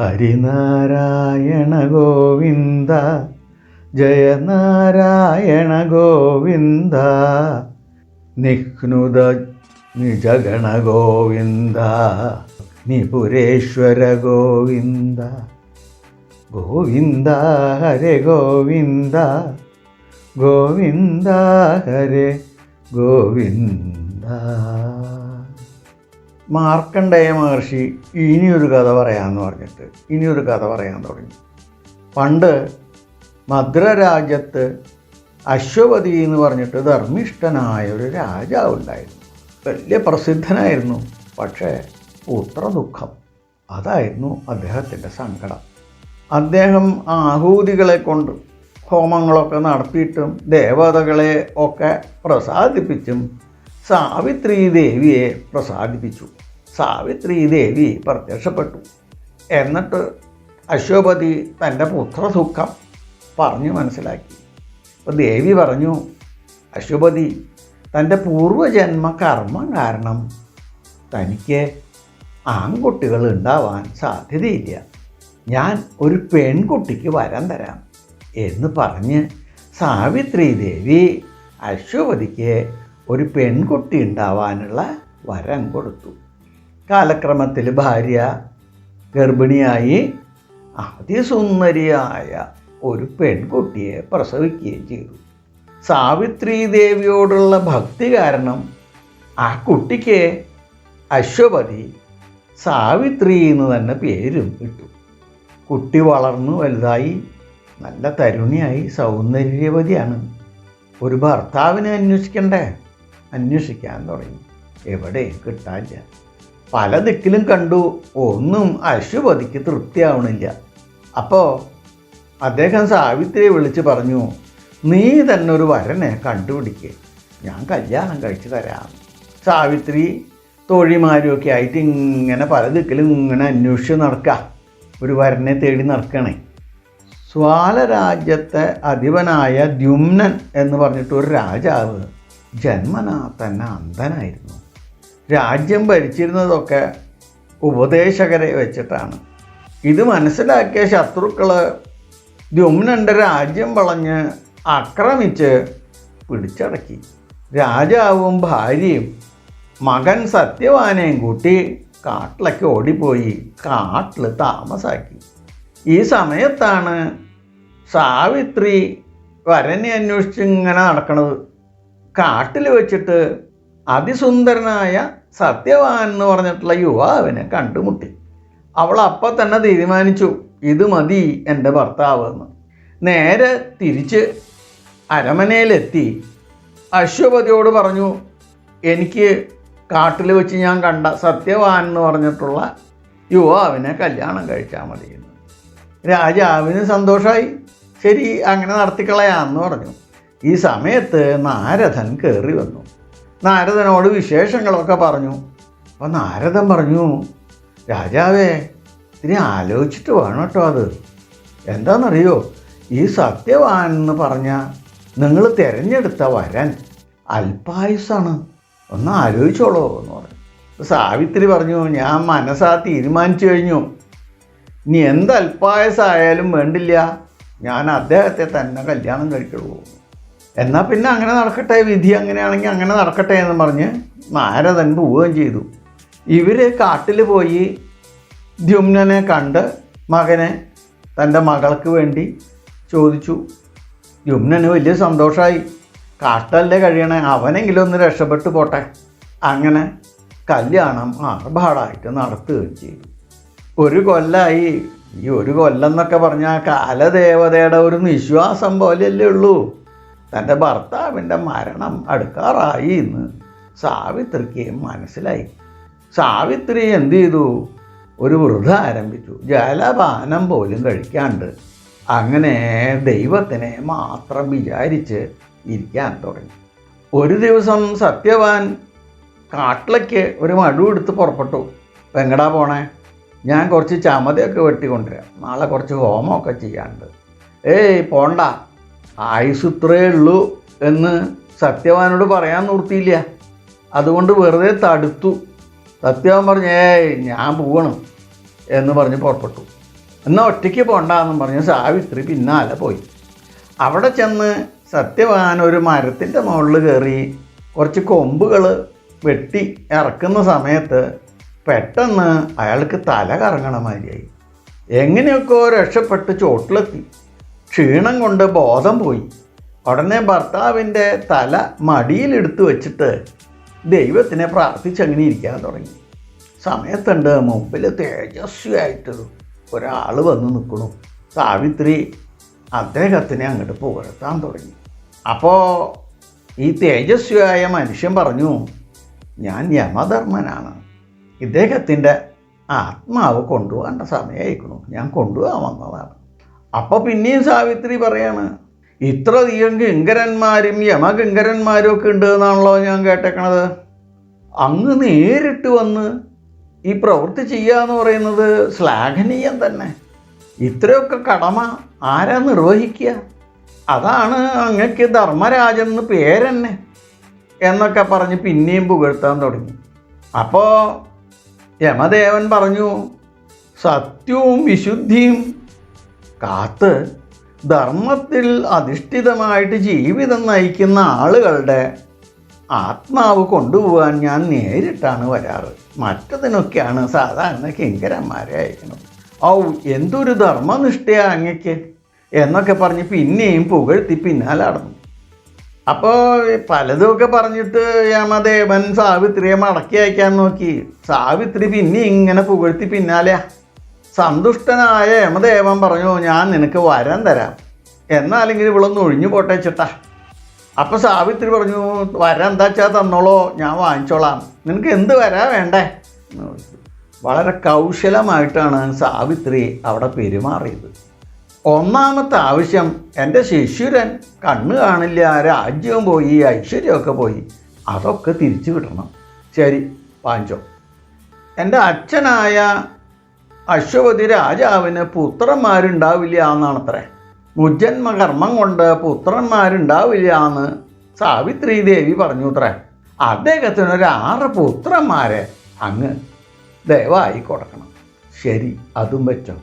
ഹരിനാരായണ ഗോവിന്ദ ജയനാരായണ ഗോവിന്ദ നിഹ്നുത നിജഗണ ഗോവിന്ദ നിപുരേശ്വര ഗോവിന്ദ ഗോവിന്ദ ഹരേ ഗോവിന്ദ ഗോവിന്ദ ഹരേ ഗോവിന്ദ. മാർക്കണ്ഡേയ മഹർഷി ഇനിയൊരു കഥ പറയാമെന്ന് പറഞ്ഞിട്ട് ഇനിയൊരു കഥ പറയാൻ തുടങ്ങി. പണ്ട് മദ്രരാജ്യത്ത് അശ്വപതി എന്ന് പറഞ്ഞിട്ട് ധർമ്മിഷ്ഠനായ ഒരു രാജാവ് ഉണ്ടായിരുന്നു. വലിയ പ്രസിദ്ധനായിരുന്നു പക്ഷേ പുത്രദുഃഖം അതായിരുന്നു അദ്ദേഹത്തിന്റെ സങ്കടം. അദ്ദേഹം ആഹൂതികളെ കൊണ്ട് ഹോമങ്ങളൊക്കെ നടത്തിയിട്ടും ദേവതകളെ ഒക്കെ പ്രസാദിപ്പിച്ചും സാവിത്രി ദേവിയെ പ്രസാദിപ്പിച്ചു. സാവിത്രി ദേവി പ്രത്യക്ഷപ്പെട്ടു. എന്നിട്ട് അശ്വപതി തന്റെ പുത്രദുഃഖം പറഞ്ഞു മനസ്സിലാക്കി. അപ്പോൾ ദേവി പറഞ്ഞു അശ്വപതി തന്റെ പൂർവജന്മ കർമ്മം കാരണം തനിക്ക് ആൺകുട്ടികൾ ഉണ്ടാവാൻ സാധ്യതയില്ല. ഞാൻ ഒരു പെൺകുട്ടിക്ക് വരം തരാം എന്ന് പറഞ്ഞ് സാവിത്രി ദേവി അശ്വപതിക്ക് ഒരു പെൺകുട്ടി ഉണ്ടാവാനുള്ള വരം കൊടുത്തു. കാലക്രമത്തിൽ ഭാര്യ ഗർഭിണിയായി അതിസുന്ദരിയായ ഒരു പെൺകുട്ടിയെ പ്രസവിക്കുകയും ചെയ്തു. സാവിത്രി ദേവിയോടുള്ള ഭക്തി കാരണം ആ കുട്ടിക്ക് അശ്വപതി സാവിത്രി എന്ന് തന്നെ പേരും ഇട്ടു. കുട്ടി വളർന്നു വലുതായി നല്ല തരുണിയായി സൗന്ദര്യവതിയാണ്. ഒരു ഭർത്താവിനെ അന്വേഷിക്കണ്ടേ? അന്വേഷിക്കാൻ തുടങ്ങി. എവിടെയും കിട്ടാനില്ല പല ദിക്കിലും കണ്ടു. ഒന്നും അശ്വപതിക്ക് തൃപ്തിയാവണില്ല. അപ്പോൾ അദ്ദേഹം സാവിത്രിയെ വിളിച്ച് പറഞ്ഞു നീ തന്നെ ഒരു വരനെ കണ്ടുപിടിക്കുക ഞാൻ കല്യാണം കഴിച്ചു തരാം. സാവിത്രി തോഴിമാരുമൊക്കെ ആയിട്ട് ഇങ്ങനെ പല ദിക്കിലും ഇങ്ങനെ അന്വേഷിച്ച് നടക്കുക ഒരു വരനെ തേടി നടക്കണേ. സ്വാലരാജ്യത്തെ അധിപനായ ദ്യുമ്നൻ എന്ന് പറഞ്ഞിട്ട് ഒരു രാജാവ് ജന്മനാ തന്നെ അന്ധനായിരുന്നു. രാജ്യം ഭരിച്ചിരുന്നതൊക്കെ ഉപദേശകരെ വെച്ചിട്ടാണ്. ഇത് മനസ്സിലാക്കിയ ശത്രുക്കൾ ദ്യുമ്നന്റെ രാജ്യം വളഞ്ഞ് ആക്രമിച്ച് പിടിച്ചടക്കി. രാജാവും ഭാര്യയും മകൻ സത്യവാനെയും കൂട്ടി കാട്ടിലേക്ക് ഓടിപ്പോയി കാട്ടിൽ താമസാക്കി. ഈ സമയത്താണ് സാവിത്രി വരനെ അന്വേഷിച്ച് ഇങ്ങനെ നടക്കണത്. കാട്ടിൽ വെച്ചിട്ട് അതിസുന്ദരനായ സത്യവാൻ എന്ന് പറഞ്ഞിട്ടുള്ള യുവാവിനെ കണ്ടുമുട്ടി. അവൾ അപ്പം തന്നെ തീരുമാനിച്ചു ഇത് മതി എന്റെ ഭർത്താവ് എന്ന്. നേരെ തിരിച്ച് അരമനയിലെത്തി. അശ്വപതിയോട് പറഞ്ഞു എനിക്ക് കാട്ടിൽ വെച്ച് ഞാൻ കണ്ട സത്യവാൻ എന്ന് പറഞ്ഞിട്ടുള്ള യുവാവിനെ കല്യാണം കഴിച്ചാൽ മതി എന്ന്. രാജാവിന് സന്തോഷമായി ശരി അങ്ങനെ നടത്തിക്കളയാന്ന് പറഞ്ഞു. ഈ സമയത്ത് നാരഥൻ കയറി വന്നു. നാരദനോട് വിശേഷങ്ങളൊക്കെ പറഞ്ഞു. അപ്പം നാരദൻ പറഞ്ഞു രാജാവേ ഇനി ആലോചിച്ചിട്ട് വേണം കേട്ടോ അത്. എന്താണെന്നറിയോ ഈ സത്യവാൻ എന്ന് പറഞ്ഞാൽ നിങ്ങൾ തിരഞ്ഞെടുത്ത വരൻ അല്പായുസാണ് ഒന്ന് ആലോചിച്ചോളൂ എന്ന് പറഞ്ഞു. സാവിത്രി പറഞ്ഞു ഞാൻ മനസ്സാ തീരുമാനിച്ചു കഴിഞ്ഞു. ഇനി എന്ത് അല്പായസായാലും വേണ്ടില്ല. ഞാൻ അദ്ദേഹത്തെ തന്നെ കല്യാണം കഴിക്കുള്ളൂ എന്നാൽ പിന്നെ അങ്ങനെ നടക്കട്ടെ വിധി അങ്ങനെയാണെങ്കിൽ അങ്ങനെ നടക്കട്ടെ എന്ന് പറഞ്ഞ് നാരദൻ പോവുകയും ചെയ്തു. ഇവർ കാട്ടിൽ പോയി ദ്യുമ്നനെ കണ്ട് മകനെ തന്റെ മകൾക്ക് വേണ്ടി ചോദിച്ചു. ദ്യുമ്നന് വലിയ സന്തോഷമായി കാട്ടല്ലേ കഴിയണേ അവനെങ്കിലും ഒന്ന് രക്ഷപ്പെട്ടു പോട്ടെ. അങ്ങനെ കല്യാണം ആർഭാടായിട്ട് നടത്തുകയും ചെയ്തു. ഒരു കൊല്ലായി. ഈ ഒരു കൊല്ലം എന്നൊക്കെ പറഞ്ഞാൽ കാലദേവതയുടെ ഒരു നിശ്വാസം പോലെയല്ലേ ഉള്ളൂ. തന്റെ ഭർത്താവിന്റെ മരണം അടുക്കാറായി എന്ന് സാവിത്രിക്ക് മനസ്സിലായി. സാവിത്രി എന്ത് ചെയ്തു? ഒരു വൃത ആരംഭിച്ചു. ജലപാനം പോലും കഴിക്കാണ്ട് അങ്ങനെ ദൈവത്തിനെ മാത്രം വിചാരിച്ച് ഇരിക്കാൻ തുടങ്ങി. ഒരു ദിവസം സത്യവാൻ കാട്ടിലേക്ക് ഒരു മടുവെടുത്ത് പുറപ്പെട്ടു. വെങ്കടാ പോണേ? ഞാൻ കുറച്ച് ചമതയൊക്കെ വെട്ടിക്കൊണ്ടുവരാം. നാളെ കുറച്ച് ഹോമമൊക്കെ ചെയ്യാനുണ്ട്. ഏയ് പോണ്ട. ആയുസുത്രേ ഉള്ളൂ എന്ന് സത്യവാനോട് പറയാൻ നിർത്തിയില്ല അതുകൊണ്ട് വെറുതെ തടുത്തു. സത്യവാൻ പറഞ്ഞു ഏയ് ഞാൻ പോവണം എന്ന് പറഞ്ഞ് പുറപ്പെട്ടു. എന്നാൽ ഒറ്റയ്ക്ക് പോണ്ടെന്നും പറഞ്ഞ് സാവിത്രി പിന്നാലെ പോയി. അവിടെ ചെന്ന് സത്യവാൻ ഒരു മരത്തിന്റെ മുകളിൽ കയറി കുറച്ച് കൊമ്പുകൾ വെട്ടി ഇറക്കുന്ന സമയത്ത് പെട്ടെന്ന് അയാൾക്ക് തല കറങ്ങണ മാതിരിയായി. എങ്ങനെയൊക്കെ രക്ഷപ്പെട്ട് ചോട്ടിലെത്തി ക്ഷീണം കൊണ്ട് ബോധം പോയി. ഉടനെ ഭർത്താവിന്റെ തല മടിയിലെടുത്ത് വെച്ചിട്ട് ദൈവത്തിനെ പ്രാർത്ഥിച്ചങ്ങനെ ഇരിക്കാൻ തുടങ്ങി. സമയത്തുണ്ട് മുമ്പിൽ തേജസ്വിയായിട്ട് ഒരാൾ വന്ന് നിൽക്കണു സാവിത്രി അദ്ദേഹത്തിനെ അങ്ങോട്ട് പുകഴ്ത്താൻ തുടങ്ങി. അപ്പോൾ ഈ തേജസ്വിയായ മനുഷ്യൻ പറഞ്ഞു ഞാൻ യമധർമ്മനാണ്. ഇദ്ദേഹത്തിന്റെ ആത്മാവ് കൊണ്ടുപോകേണ്ട സമയമായിരിക്കണു ഞാൻ കൊണ്ടുപോകാൻ വന്നതാണ്. അപ്പോൾ പിന്നെയും സാവിത്രി പറയാണ് ഇത്ര ഇത്രയധികം ഗംഗരന്മാരും യമകിങ്കരന്മാരും ഒക്കെ ഉണ്ട് എന്നാണല്ലോ ഞാൻ കേട്ടേക്കണത്. അങ്ങ് നേരിട്ട് വന്ന് ഈ പ്രവൃത്തി ചെയ്യുക എന്ന് പറയുന്നത് ശ്ലാഘനീയം തന്നെ. ഇത്രയൊക്കെ കടമ ആരാ നിർവഹിക്കുക? അതാണ് അങ്ങക്ക് ധർമ്മരാജൻ എന്ന് പേരെന്നെ എന്നൊക്കെ പറഞ്ഞ് പിന്നെയും പുകഴ്ത്താൻ തുടങ്ങി. അപ്പോൾ യമദേവൻ പറഞ്ഞു സത്യവും വിശുദ്ധിയും കാത്ത് ധർമ്മത്തിൽ അധിഷ്ഠിതമായിട്ട് ജീവിതം നയിക്കുന്ന ആളുകളുടെ ആത്മാവ് കൊണ്ടുപോകാൻ ഞാൻ നേരിട്ടാണ് വരാറ്. മറ്റതിനൊക്കെയാണ് സാധാരണ കിങ്കരന്മാരെ അയക്കുന്നത്. ഔ എന്തൊരു ധർമ്മനിഷ്ഠയാ അങ്ങക്ക് എന്നൊക്കെ പറഞ്ഞ് പിന്നെയും പുകഴ്ത്തി പിന്നാലെ നടന്നു. അപ്പോൾ പലതുമൊക്കെ പറഞ്ഞിട്ട് യമദേവൻ സാവിത്രിയെ മടക്കി അയക്കാൻ നോക്കി. സാവിത്രി പിന്നെ ഇങ്ങനെ പുകഴ്ത്തി പിന്നാലെയാ. സന്തുഷ്ടനായ യമദേവൻ പറഞ്ഞു ഞാൻ നിനക്ക് വരം തരാം. എന്നാലെങ്കിൽ ഇവളൊന്ന് ഒഴിഞ്ഞു പോട്ടെ ചേട്ടാ. അപ്പോൾ സാവിത്രി പറഞ്ഞു വരം എന്താ വെച്ചാൽ തന്നോളോ ഞാൻ വാങ്ങിച്ചോളാം. നിനക്ക് എന്ത് വരാ വേണ്ടേ? വളരെ കൗശലമായിട്ടാണ് സാവിത്രി അവിടെ പെരുമാറിയത്. ഒന്നാമത്തെ ആവശ്യം എന്റെ ശിശുരൻ കണ്ണ് കാണില്ല രാജ്യവും പോയി ഐശ്വര്യമൊക്കെ പോയി. അതൊക്കെ തിരിച്ചു വിടണം ശരി വാങ്ങിച്ചോ. എന്റെ അച്ഛനായ അശ്വപതി രാജാവിന് പുത്രന്മാരുണ്ടാവില്ല എന്നാണ് അത്ര കർമ്മം കൊണ്ട് പുത്രന്മാരുണ്ടാവില്ല എന്ന് സാവിത്രി ദേവി പറഞ്ഞു അത്രേ അദ്ദേഹത്തിന് ഒരു ആറ് പുത്രന്മാരെ അങ്ങ് ദയവായി കൊടുക്കണം. ശരി അതും വെച്ചോ.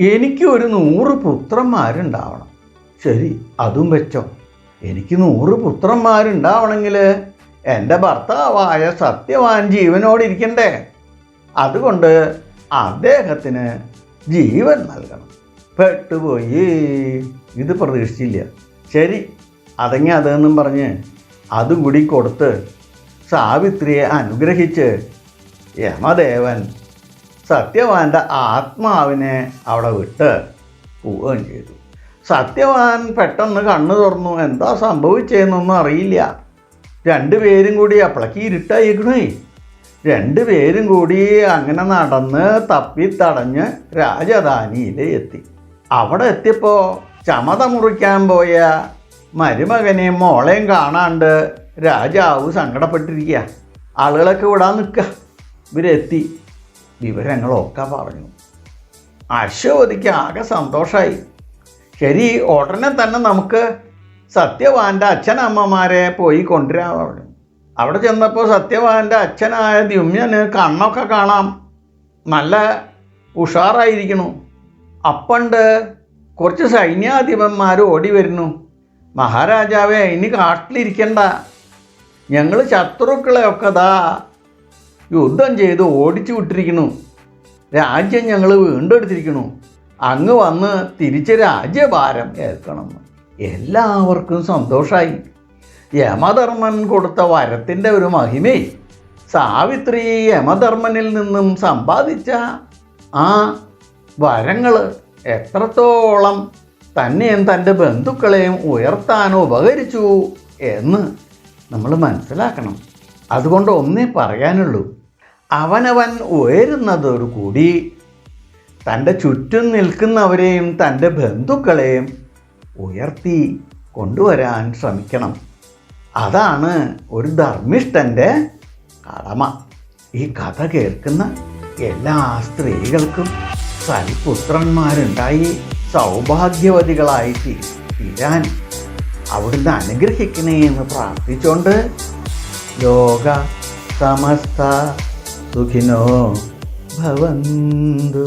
എനിക്ക് ഒരു നൂറ് പുത്രന്മാരുണ്ടാവണം. ശരി അതും വെച്ചോ. എനിക്ക് നൂറ് പുത്രന്മാരുണ്ടാവണമെങ്കിൽ എന്റെ ഭർത്താവായ സത്യവാൻ ജീവനോടിരിക്കണ്ടേ. അതുകൊണ്ട് അദ്ദേഹത്തിന് ജീവൻ നൽകണം. പെട്ടുപോയി. ഇത് പ്രതീക്ഷിച്ചില്ല. ശരി അതങ്ങി അതെന്നും പറഞ്ഞ് അതും കൂടി കൊടുത്ത് സാവിത്രിയെ അനുഗ്രഹിച്ച് യമദേവൻ സത്യവാന്റെ ആത്മാവിനെ അവിടെ വിട്ട് പോവുകയും ചെയ്തു. സത്യവാൻ പെട്ടെന്ന് കണ്ണു തുറന്നു. എന്താ സംഭവിച്ചതെന്നൊന്നും അറിയില്ല. രണ്ടുപേരും കൂടി അപ്പളക്ക് ഇരുട്ടായിക്കണേ രണ്ടുപേരും കൂടി അങ്ങനെ നടന്ന് തപ്പി തടഞ്ഞ് രാജധാനിയിൽ എത്തി. അവിടെ എത്തിയപ്പോൾ ചമത മുറിക്കാൻ പോയ മരുമകനെയും മോളെയും കാണാണ്ട് രാജാവ് സങ്കടപ്പെട്ടിരിക്കുക ആളുകളൊക്കെ വിടാൻ നിൽക്കുക ഇവരെത്തി. വിവരങ്ങളൊക്കെ പറഞ്ഞു. അശ്വതിക്ക് ആകെ സന്തോഷമായി ശരി ഉടനെ തന്നെ നമുക്ക് സത്യവാന്റെ അച്ഛനമ്മമാരെ പോയി കൊണ്ടുവരാൻ പറഞ്ഞു. അവിടെ ചെന്നപ്പോൾ സത്യവാന്റെ അച്ഛനായ ദ്യുമ്യന് കണ്ണൊക്കെ കാണാം. നല്ല ഉഷാറായിരിക്കണു അപ്പണ്ട് കുറച്ച് സൈന്യാധിപന്മാർ ഓടി വരുന്നു. മഹാരാജാവേ ഇനി കാട്ടിലിരിക്കണ്ട. ഞങ്ങൾ ശത്രുക്കളെയൊക്കെ ദാ യുദ്ധം ചെയ്ത് ഓടിച്ചു വിട്ടിരിക്കുന്നു. രാജ്യം ഞങ്ങൾ വീണ്ടെടുത്തിരിക്കുന്നു. അങ്ങ് വന്ന് തിരിച്ച് രാജ്യഭാരം ഏൽക്കണം എല്ലാവർക്കും സന്തോഷമായി യമധർമ്മൻ കൊടുത്ത വരത്തിന്റെ ഒരു മഹിമേ. സാവിത്രി യമധർമ്മനിൽ നിന്നും സമ്പാദിച്ച ആ വരങ്ങൾ എത്രത്തോളം തന്നെയും തന്റെ ബന്ധുക്കളെയും ഉയർത്താൻ ഉപകരിച്ചു എന്ന് നമ്മൾ മനസ്സിലാക്കണം. അതുകൊണ്ട് ഒന്നേ പറയാനുള്ളൂ. അവനവൻ ഉയരുന്നതോടുകൂടി തന്റെ ചുറ്റും നിൽക്കുന്നവരെയും തന്റെ ബന്ധുക്കളെയും ഉയർത്തി കൊണ്ടുവരാൻ ശ്രമിക്കണം. അതാണ് ഒരു ധർമ്മിഷ്ഠന്റെ കടമ. ഈ കഥ കേൾക്കുന്ന എല്ലാ സ്ത്രീകൾക്കും സൽപുത്രന്മാരുണ്ടായി സൗഭാഗ്യവതികളായി തീരാൻ അവിടുന്ന് അനുഗ്രഹിക്കണേ എന്ന് പ്രാർത്ഥിച്ചുകൊണ്ട് ലോക സമസ്ത സുഖിനോ ഭവന്തു.